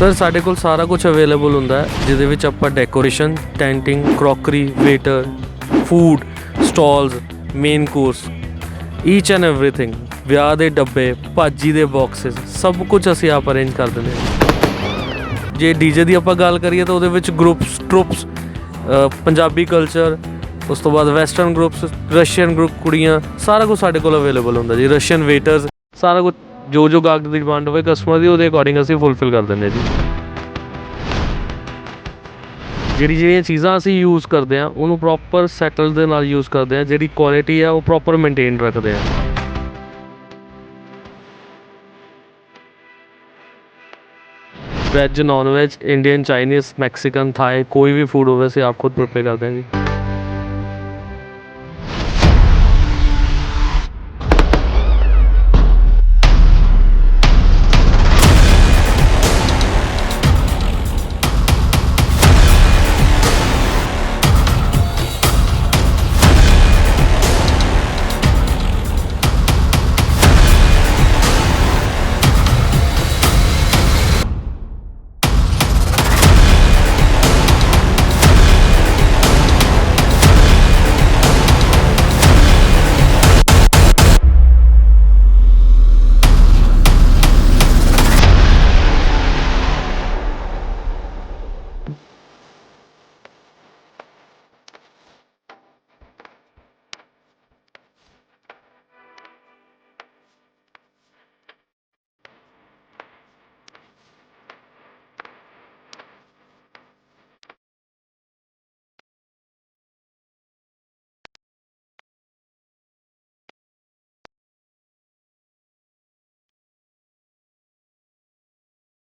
Sir ਸਾਡੇ ਕੋਲ ਸਾਰਾ ਕੁਝ ਅਵੇਲੇਬਲ ਹੁੰਦਾ ਹੈ, ਜਿਹਦੇ ਵਿੱਚ ਆਪਾਂ decoration tenting crockery waiter food stalls main course each and everything ਵਿਆਹ ਦੇ ਡੱਬੇ, ਭਾਜੀ ਦੇ ਬਾਕਸਸ ਸਭ ਕੁਝ ਅਸੀਂ ਆਪ ਅਰੇਂਜ ਕਰ ਦਿੰਦੇ ਹਾਂ। ਜੇ ਡੀਜੇ ਦੀ ਆਪਾਂ ਗੱਲ ਕਰੀਏ ਤਾਂ ਉਹਦੇ ਵਿੱਚ ਗਰੁੱਪਸ ਟਰੁੱਪਸ ਪੰਜਾਬੀ ਕਲਚਰ ਉਸ ਤੋਂ ਬਾਅਦ ਵੈਸਟਰਨ ਗਰੁੱਪਸ ਰਸ਼ੀਅਨ ਗਰੁੱਪ ਕੁੜੀਆਂ, ਸਾਰਾ ਕੁਝ ਸਾਡੇ ਕੋਲ ਅਵੇਲੇਬਲ ਹੁੰਦਾ ਜੀ। ਰਸ਼ੀਅਨ ਵੇਟਰਸ ਸਾਰਾ ਕੁਝ ਜੋ ਜੋ ਗਾਹਕ ਦੀ ਡਿਮਾਂਡ ਹੋਵੇ ਕਸਟਮਰ ਦੀ, ਉਹਦੇ ਅਕੋਰਡਿੰਗ ਅਸੀਂ ਫੁੱਲਫਿਲ ਕਰ ਦਿੰਦੇ ਹਾਂ ਜੀ। ਜਿਹੜੀ ਜਿਹੜੀਆਂ ਚੀਜ਼ਾਂ ਅਸੀਂ ਯੂਜ਼ ਕਰਦੇ ਹਾਂ, ਉਹਨੂੰ ਪ੍ਰੋਪਰ ਸੈਟਲ ਦੇ ਨਾਲ ਯੂਜ਼ ਕਰਦੇ ਹਾਂ, ਜਿਹੜੀ ਕੁਆਲਿਟੀ ਆ, ਉਹ ਪ੍ਰੋਪਰ ਮੇਨਟੇਨ ਰੱਖਦੇ ਹਾਂ। Veg non veg Indian Chinese Mexican Thai ਕੋਈ ਵੀ ਫੂਡ ਹੋਵੇ, ਅਸੀਂ ਆਪ ਖੁਦ ਪ੍ਰਪੇਅਰ ਕਰਦੇ ਹਾਂ ਜੀ।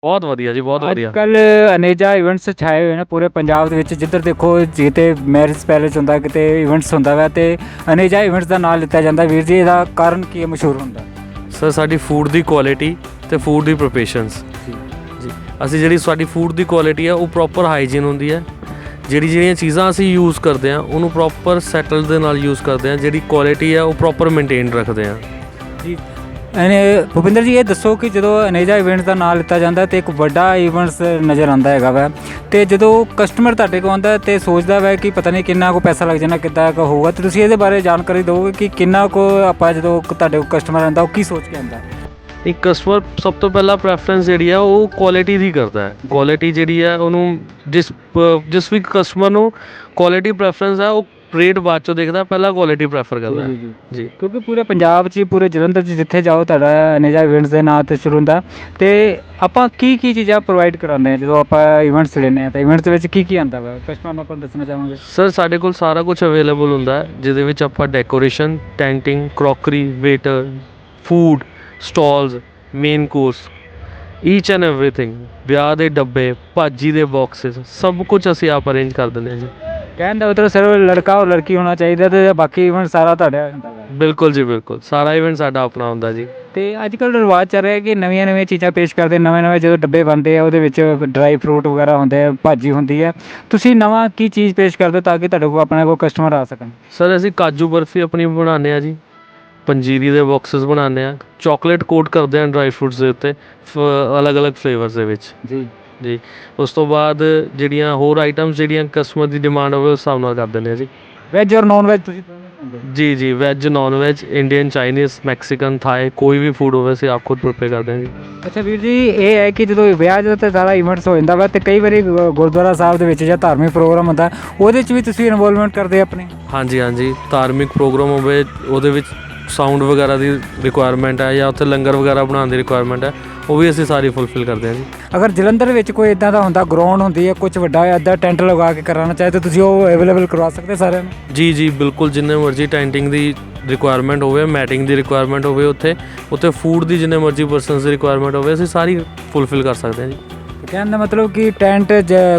ਬਹੁਤ ਵਧੀਆ ਜੀ ਬਹੁਤ ਅੱਜ ਵਧੀਆ। ਕੱਲ ਅਨੇਜਾ ਇਵੈਂਟਸ ਛਾਏ ਹੋਏ ਨੇ ਪੂਰੇ ਪੰਜਾਬ ਦੇ ਵਿੱਚ। ਜਿੱਧਰ ਦੇਖੋ ਕਿਤੇ ਮੈਰਿਜ ਪੈਲੇਸ ਹੁੰਦਾ ਕਿਤੇ ਇਵੈਂਟਸ ਹੁੰਦਾ ਵਾ ਤੇ ਅਨੇਜਾ ਇਵੈਂਟਸ ਦਾ ਨਾਮ ਲਿੱਤਾ ਜਾਂਦਾ। ਵੀਰ ਜੀ ਇਹਦਾ ਕਾਰਨ ਕੀ ਹੈ ਮਸ਼ਹੂਰ ਹੁੰਦਾ ਸਰ ਸਾਡੀ ਫੂਡ ਦੀ ਕੁਆਲਿਟੀ ਤੇ ਫੂਡ ਦੀ ਪ੍ਰੋਪੇਸ਼ਨਸ ਜੀ ਅਸੀਂ ਜਿਹੜੀ ਸਾਡੀ ਫੂਡ ਦੀ ਕੁਆਲਿਟੀ ਹੈ ਉਹ ਪ੍ਰੋਪਰ ਹਾਈਜੀਨ ਹੁੰਦੀ ਹੈ। ਜਿਹੜੀ ਜਿਹੜੀਆਂ ਚੀਜ਼ਾਂ ਅਸੀਂ ਯੂਜ਼ ਕਰਦੇ ਆ ਉਹਨੂੰ ਪ੍ਰੋਪਰ ਸੈਟਲ ਦੇ ਨਾਲ ਯੂਜ਼ ਕਰਦੇ ਆ ਜਿਹੜੀ ਕੁਆਲਿਟੀ ਹੈ ਉਹ ਪ੍ਰੋਪਰ ਮੇਨਟੇਨ ਰੱਖਦੇ ਆ ਜੀ। ਭੁਪਿੰਦਰ ਜੀ ਇਹ ਦੱਸੋ ਕਿ ਜਦੋਂ ਅਨੇਜਾ ਇਵੈਂਟਸ ਦਾ ਨਾਮ ਲਿੱਤਾ ਜਾਂਦਾ ਤੇ ਇੱਕ ਵੱਡਾ ਇਵੈਂਟਸ ਨਜ਼ਰ ਆਉਂਦਾ ਹੈਗਾ ਵਾ ਤੇ ਜਦੋਂ ਕਸਟਮਰ ਤੁਹਾਡੇ ਕੋਲ ਆਉਂਦਾ ਤੇ ਸੋਚਦਾ ਵਾ ਕਿ ਪਤਾ ਨਹੀਂ ਕਿੰਨਾ ਕੋ ਪੈਸਾ ਲੱਗ ਜਾਣਾ ਕਿੱਦਾਂ ਕੋ ਹੋਊਗਾ ਤੇ ਤੁਸੀਂ ਇਹਦੇ ਬਾਰੇ ਜਾਣਕਾਰੀ ਦਿਓਗੇ ਕਿ ਕਿੰਨਾ ਕੋ ਆਪਾਂ ਜਦੋਂ ਤੁਹਾਡੇ ਕੋਲ ਕਸਟਮਰ ਆਉਂਦਾ ਉਹ ਕੀ ਸੋਚ ਕੇ ਆਉਂਦਾ? ਇੱਕ ਕਸਟਮਰ ਸਭ ਤੋਂ ਪਹਿਲਾਂ ਪ੍ਰੈਫਰੈਂਸ ਜਿਹੜੀ ਆ ਉਹ ਕੁਆਲਿਟੀ ਦੀ ਕਰਦਾ ਹੈ। ਕੁਆਲਿਟੀ ਜਿਹੜੀ ਹੈ ਉਹਨੂੰ ਜਿਸ ਜਿਸ ਵੀ ਕਸਟਮਰ ਨੂੰ ਕੁਆਲਿਟੀ ਪ੍ਰੈਫਰੈਂਸ ਹੈ ਉਹ ਰੇਟ ਬਾਅਦ ਚੋਂ ਦੇਖਦਾ ਪਹਿਲਾਂ ਕੁਆਲਿਟੀ ਪ੍ਰੈਫਰ ਕਰਦਾ। ਹੈ ਜੀ ਕਿਉਂਕਿ ਪੂਰੇ ਪੰਜਾਬ 'ਚ ਹੀ, ਪੂਰੇ ਜਲੰਧਰ 'ਚ ਜਿੱਥੇ ਜਾਓ ਤੁਹਾਡਾ ਅਨੇਜਾ ਇਵੈਂਟਸ ਦੇ ਨਾਂ ਤੇ ਸ਼ੁਰੂ ਹੁੰਦਾ। ਤੇ ਆਪਾਂ ਕੀ ਕੀ ਚੀਜ਼ਾਂ ਪ੍ਰੋਵਾਈਡ ਕਰਾਉਂਦੇ ਆ ਜਦੋਂ ਆਪਾਂ ਇਵੈਂਟਸ ਲੈਂਦੇ ਆ ਤਾਂ ਇਵੈਂਟਸ ਵਿੱਚ ਕੀ ਕੀ ਆਉਂਦਾ ਵਾ? ਕਸਟਮਰ ਨੂੰ ਆਪਾਂ ਦੱਸਣਾ ਚਾਹਾਂਗੇ। ਸਰ ਸਾਡੇ ਕੋਲ ਸਾਰਾ ਕੁਝ ਅਵੇਲੇਬਲ ਹੁੰਦਾ ਹੈ ਜਿਹਦੇ ਵਿੱਚ ਆਪਾਂ decoration tenting crockery waiter food stalls main course each and everything ਵਿਆਹ ਦੇ ਡੱਬੇ ਭਾਜੀ ਦੇ ਬਾਕਸਸ ਸਭ ਕੁਝ ਅਸੀਂ ਆਪ ਅਰੇਂਜ ਕਰ ਦਿੰਦੇ ਹਾਂ ਜੀ। ਕਹਿਣ ਦਾ ਮਤਲਬ ਸਿਰਫ ਲੜਕਾ ਔਰ ਲੜਕੀ ਹੋਣਾ ਚਾਹੀਦਾ ਤੇ ਬਾਕੀ ਇਵੈਂਟ ਸਾਰਾ ਤੁਹਾਡਾ ਹੁੰਦਾ ਵਾ। ਬਿਲਕੁਲ ਜੀ ਬਿਲਕੁਲ। ਸਾਰਾ ਇਵੈਂਟ ਸਾਡਾ ਆਪਣਾ ਹੁੰਦਾ ਜੀ। ਤੇ ਅੱਜ ਕੱਲ੍ਹ ਰਿਵਾਜ ਚੱਲ ਰਿਹਾ ਕਿ ਨਵੀਆਂ ਨਵੀਆਂ ਚੀਜ਼ਾਂ ਪੇਸ਼ ਕਰਦੇ ਨਵੇਂ ਨਵੇਂ ਜਦੋਂ ਡੱਬੇ ਬਣਦੇ ਆ ਉਹਦੇ ਵਿੱਚ ਡਰਾਈ ਫਰੂਟ ਵਗੈਰਾ ਹੁੰਦੇ ਆ ਭਾਜੀ ਹੁੰਦੀ ਹੈ ਤੁਸੀਂ ਨਵਾਂ ਕੀ ਚੀਜ਼ ਪੇਸ਼ ਕਰਦੇ ਹੋ ਤਾਂ ਕਿ ਤੁਹਾਡੇ ਕੋਲ ਆਪਣੇ ਕੋਲ ਕਸਟਮਰ ਆ ਸਕਣ? ਸਰ ਅਸੀਂ ਕਾਜੂ ਬਰਫੀ ਆਪਣੀ ਬਣਾਉਂਦੇ ਆ ਜੀ। ਪੰਜੀਰੀ ਦੇ ਬਾਕਸਸ ਬਣਾਉਂਦੇ ਆ। ਚਾਕਲੇਟ ਕੋਟ ਕਰਦੇ ਆ ਡਰਾਈ ਫਰੂਟਸ ਦੇ ਉੱਤੇ ਅਲੱਗ-ਅਲੱਗ ਫਲੇਵਰਸ ਦੇ ਵਿੱਚ। ਜੀ। ਜੀ। ਉਸ ਤੋਂ ਬਾਅਦ ਜਿਹੜੀਆਂ ਹੋਰ ਆਈਟਮਸ ਜਿਹੜੀਆਂ ਕਸਟਮਰ ਦੀ ਡਿਮਾਂਡ ਹੋਵੇ ਉਸ ਹਿਸਾਬ ਨਾਲ ਕਰ ਦਿੰਦੇ ਆ ਜੀ। ਵੈਜ ਔਰ ਨਾਨ ਵੈਜ ਤੁਸੀਂ ਹੋ? ਜੀ ਜੀ veg non veg Indian Chinese Mexican Thai ਕੋਈ ਵੀ ਫੂਡ ਹੋਵੇ ਅਸੀਂ ਆਪ ਖੁਦ ਪ੍ਰਪੇਅਰ ਕਰਦੇ ਹਾਂ ਜੀ। ਅੱਛਾ ਵੀਰ ਜੀ ਇਹ ਹੈ ਕਿ ਜਦੋਂ ਵਿਆਹ ਜਦੋਂ ਤੇ ਸਾਰਾ ਇਵੈਂਟਸ ਹੋ ਜਾਂਦਾ ਵਾ ਤੇ ਕਈ ਵਾਰੀ ਗੁ- ਗੁਰਦੁਆਰਾ ਸਾਹਿਬ ਦੇ ਵਿੱਚ ਜਾਂ ਧਾਰਮਿਕ ਪ੍ਰੋਗਰਾਮ ਹੁੰਦਾ ਉਹਦੇ 'ਚ ਵੀ ਤੁਸੀਂ ਇਨਵੋਲਵਮੈਂਟ ਕਰਦੇ ਆਪਣੇ? ਹਾਂਜੀ ਹਾਂਜੀ। ਧਾਰਮਿਕ ਪ੍ਰੋਗਰਾਮ ਹੋਵੇ ਉਹਦੇ ਵਿੱਚ ਸਾਊਂਡ ਵਗੈਰਾ ਦੀ ਰਿਕੁਆਇਰਮੈਂਟ ਹੈ ਜਾਂ ਉੱਥੇ ਲੰਗਰ ਵਗੈਰਾ ਬਣਾਉਣ ਦੀ ਰਿਕੁਆਇਰਮੈਂਟ ਹੈ ਉਹ ਵੀ ਅਸੀਂ ਸਾਰੀ ਫੁੱਲਫਿਲ ਕਰਦੇ ਹਾਂ ਜੀ। ਅਗਰ ਜਲੰਧਰ ਵਿੱਚ ਕੋਈ ਇਦਾਂ ਦਾ ਹੁੰਦਾ ਗਰਾਊਂਡ ਹੁੰਦੀ ਹੈ ਕੁਝ ਵੱਡਾ ਅੱਧਾ ਟੈਂਟ ਲਗਾ ਕੇ ਕਰਾਉਣਾ ਚਾਹੇ ਤਾਂ ਤੁਸੀਂ ਉਹ ਅਵੇਲੇਬਲ ਕਰਵਾ ਸਕਦੇ ਸਾਰਿਆਂ ਨੂੰ? ਜੀ ਜੀ ਬਿਲਕੁਲ ਜਿੰਨੇ ਮਰਜ਼ੀ ਟੈਂਟਿੰਗ ਦੀ ਰਿਕੁਆਇਰਮੈਂਟ ਹੋਵੇ ਮੈਟਿੰਗ ਦੀ ਰਿਕੁਆਇਰਮੈਂਟ ਹੋਵੇ ਉੱਥੇ ਉੱਥੇ ਫੂਡ ਦੀ ਜਿੰਨੇ ਮਰਜ਼ੀ ਪਰਸਨਸ ਦੀ ਰਿਕੁਆਇਰਮੈਂਟ ਹੋਵੇ ਅਸੀਂ ਸਾਰੀ ਫੁੱਲਫਿਲ ਕਰ ਸਕਦੇ ਹਾਂ ਜੀ। ਕਹਿਣ ਦਾ ਮਤਲਬ ਕਿ ਟੈਂਟ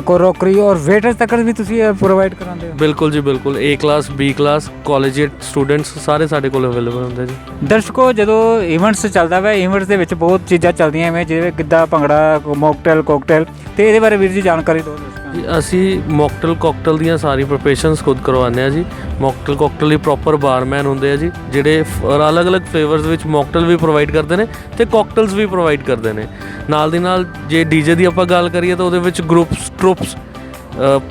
ਕਰੋਕਰੀ ਔਰ ਵੇਟਰਸ ਤੱਕ ਵੀ ਤੁਸੀਂ ਪ੍ਰੋਵਾਈਡ ਕਰਾਉਂਦੇ ਹੋ? ਬਿਲਕੁਲ ਜੀ ਬਿਲਕੁਲ। A class B class collegiate students ਸਾਰੇ ਸਾਡੇ ਕੋਲ ਅਵੇਲੇਬਲ ਹੁੰਦੇ ਜੀ। ਦਰਸ਼ਕੋ ਜਦੋਂ ਇਵੈਂਟਸ ਚੱਲਦਾ ਵਾ ਇਵੈਂਟਸ ਦੇ ਵਿੱਚ ਬਹੁਤ ਚੀਜ਼ਾਂ ਚੱਲਦੀਆਂ ਐਵੇਂ ਜਿਵੇਂ ਗਿੱਧਾ ਭੰਗੜਾ ਮੌਕਟੇਲ ਕੋਕਟੇਲ ਤੇ ਇਹਦੇ ਬਾਰੇ ਵੀਰ ਜੀ ਜਾਣਕਾਰੀ ਦਿਓ। ਜੀ, ਅਸੀਂ ਮੌਕਟੇਲ ਕਾਕਟੇਲ ਦੀਆਂ ਸਾਰੀ ਪ੍ਰਪਰੇਸ਼ਨਸ ਖੁਦ ਕਰਵਾਉਂਦੇ ਆ ਜੀ। ਮੌਕਟੇਲ ਕਾਕਟੇਲ ਲਈ ਪ੍ਰੋਪਰ ਬਾਰਮੈਨ ਹੁੰਦੇ ਆ ਜੀ ਜਿਹੜੇ ਅਲੱਗ-ਅਲੱਗ ਫਲੇਵਰਸ ਵਿੱਚ ਮੌਕਟੇਲ ਵੀ ਪ੍ਰੋਵਾਈਡ ਕਰਦੇ ਨੇ ਤੇ ਕਾਕਟੇਲਸ ਵੀ ਪ੍ਰੋਵਾਈਡ ਕਰਦੇ ਨੇ। ਨਾਲ ਦੀ ਨਾਲ ਜੇ ਡੀਜੇ ਦੀ ਆਪਾਂ ਗੱਲ ਕਰੀਏ ਤਾਂ ਉਹਦੇ ਵਿੱਚ ਗਰੁੱਪਸ ਟਰੁੱਪਸ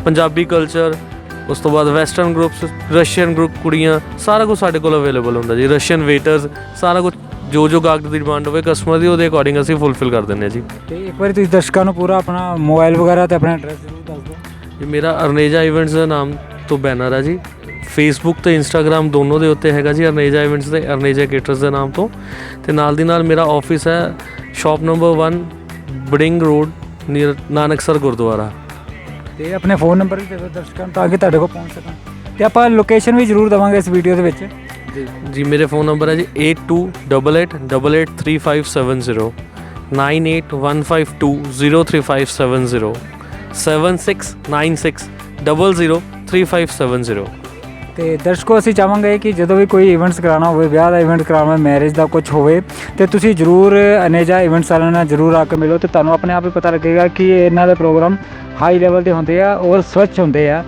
ਪੰਜਾਬੀ ਕਲਚਰ ਉਸ ਤੋਂ ਬਾਅਦ ਵੈਸਟਰਨ ਗਰੁੱਪਸ ਰਸ਼ੀਅਨ ਗਰੁੱਪ ਕੁੜੀਆਂ ਸਾਰਾ ਕੁਝ ਸਾਡੇ ਕੋਲ ਅਵੇਲੇਬਲ ਹੁੰਦਾ ਜੀ। ਰਸ਼ੀਅਨ ਵੇਟਰਸ ਸਾਰਾ ਕੁਝ ਜੋ ਜੋ ਗਾਹਕ ਦੀ ਡਿਮਾਂਡ ਹੋਵੇ ਕਸਟਮਰ ਦੀ ਉਹਦੇ ਅਕੋਰਡਿੰਗ ਅਸੀਂ ਫੁੱਲਫਿਲ ਕਰ ਦਿੰਦੇ ਹਾਂ ਜੀ। ਤੇ ਇੱਕ ਵਾਰੀ ਤੁਸੀਂ ਦਰਸ਼ਕਾਂ ਨੂੰ ਪੂਰਾ ਆਪਣਾ ਮੋਬਾਈਲ ਵਗੈਰਾ ਤੇ ਆਪਣਾ ਐਡਰੈਸ ਜ਼ਰੂਰ ਦੱਸ ਦਿਓ। ਇਹ ਮੇਰਾ ਅਰਨੇਜਾ ਇਵੈਂਟਸ ਦੇ ਨਾਮ ਤੋਂ ਬੈਨਰ ਹੈ ਜੀ। ਫੇਸਬੁੱਕ ਤੇ ਇੰਸਟਾਗ੍ਰam ਦੋਨੋਂ ਦੇ ਉੱਤੇ ਹੈਗਾ ਜੀ ਅਰਨੇਜਾ ਇਵੈਂਟਸ ਤੇ ਅਰਨੇਜਾ ਕੇਟਰਸ ਦੇ ਨਾਮ ਤੋਂ। ਤੇ ਨਾਲ ਦੀ ਨਾਲ ਮੇਰਾ ਆਫਿਸ ਹੈ ਸ਼ਾਪ ਨੰਬਰ 1 ਬਡਿੰਗ ਰੋਡ ਨੀਅਰ ਨਾਨਕਸਰ ਗੁਰਦੁਆਰਾ ਤੇ ਆਪਣੇ ਫੋਨ ਨੰਬਰ ਵੀ ਦੇ ਦਿਓ ਦਰਸ਼ਕਾਂ ਨੂੰ ਤਾਂ ਕਿ ਤੁਹਾਡੇ ਕੋਲ ਪਹੁੰਚ ਸਕਣ। ਤੇ ਆਪਾਂ ਲੋਕੇਸ਼ਨ ਵੀ ਜ਼ਰੂਰ ਦਵਾਂਗੇ ਇਸ ਵੀਡੀਓ ਦੇ ਵਿੱਚ। ਜੀ ਜੀ ਮੇਰੇ ਫੋਨ ਨੰਬਰ ਹੈ ਜੀ 8288883570 9815203570 7696003570 ਤੇ ਦਰਸ਼ਕੋ, ਅਸੀਂ ਚਾਹਾਂਗੇ ਕਿ ਜਦੋਂ ਵੀ ਕੋਈ ਇਵੈਂਟਸ ਕਰਾਉਣਾ ਹੋਵੇ, ਵਿਆਹ ਦਾ ਇਵੈਂਟ ਕਰਾਉਣਾ ਮੈਰਿਜ ਦਾ ਕੁਝ ਹੋਵੇ, ਤੇ ਤੁਸੀਂ ਜਰੂਰ ਅਨੇਜਾ ਇਵੈਂਟਸ ਵਾਲਿਆਂ ਨਾਲ ਜਰੂਰ ਆ ਕੇ ਮਿਲੋ ਤੇ ਤੁਹਾਨੂੰ ਆਪਣੇ ਆਪ ਹੀ ਪਤਾ ਲੱਗੇਗਾ ਕਿ ਇਹਨਾਂ ਦੇ ਪ੍ਰੋਗਰਾਮ ਹਾਈ ਲੈਵਲ 'ਤੇ ਹੁੰਦੇ ਆ ਔਰ ਸਵੱਛ ਹੁੰਦੇ ਆ।